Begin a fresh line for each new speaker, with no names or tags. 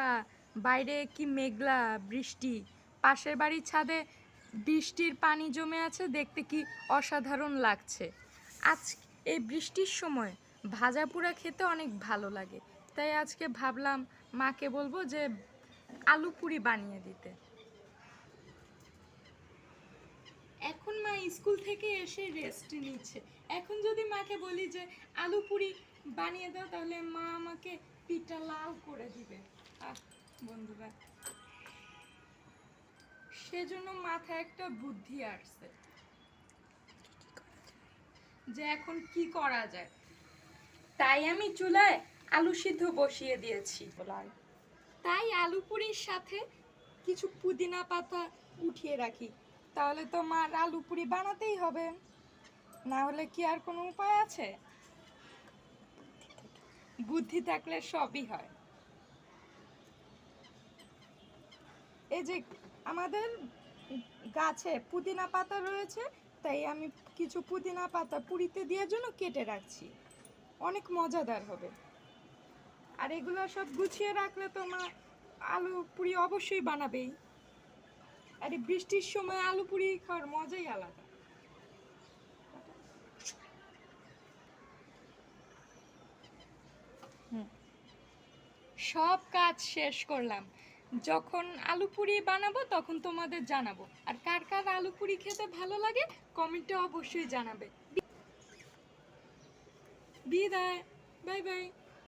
টাকা বাইরে কি মেঘলা বৃষ্টি? পাশের বাড়ির ছাদে বৃষ্টির পানি জমে আছে, দেখতে কি অসাধারণ লাগছে। আজ এই বৃষ্টির সময় ভাজা পোড়া খেতে অনেক ভালো লাগে। তাই আজকে ভাবলাম মাকে বলব যে আলু পুরি বানিয়ে দিতে। এখন মা স্কুল থেকে এসে রেস্ট নিচ্ছে। এখন যদি মাকে বলি যে আলু পুরি বানিয়ে দাও, তাহলে মা আমাকে পিঠা লাল করে দিবে। বন্ধুরা সেজন্য মাথায় একটা বুদ্ধি আসছে যে এখন কি করা যায়। তাই আমি চুলায় আলু সিদ্ধ বসিয়ে দিয়েছি। তাই আলু পুরির সাথে কিছু পুদিনা পাতা উঠিয়ে রাখি। তাহলে তো মার আলু পুরি বানাতেই হবে। না হলে কি আর কোনো উপায় আছে? বুদ্ধি থাকলে সবই হয়। এই যে আমাদের গাছে পুদিনা পাতা রয়েছে, তাই আমি কিছু পুদিনা পাতা পুরিতে দেওয়ার জন্য কেটে রাখছি। অনেক মজাদার হবে। আর এগুলো সব গুছিয়ে রাখলে তো মা আলু পুরি অবশ্যই বানাবেই। আর বৃষ্টির সময় আলু পুরি খাওয়ার মজাই আলাদা। সব কাজ শেষ করলাম। যখন আলু পুরি বানাবো, তখন তোমাদের জানাব। আর কার কার আলু পুরি খেতে ভালো লাগে, কমেন্টে অবশ্যই জানাবে। বিদায়। Bye bye.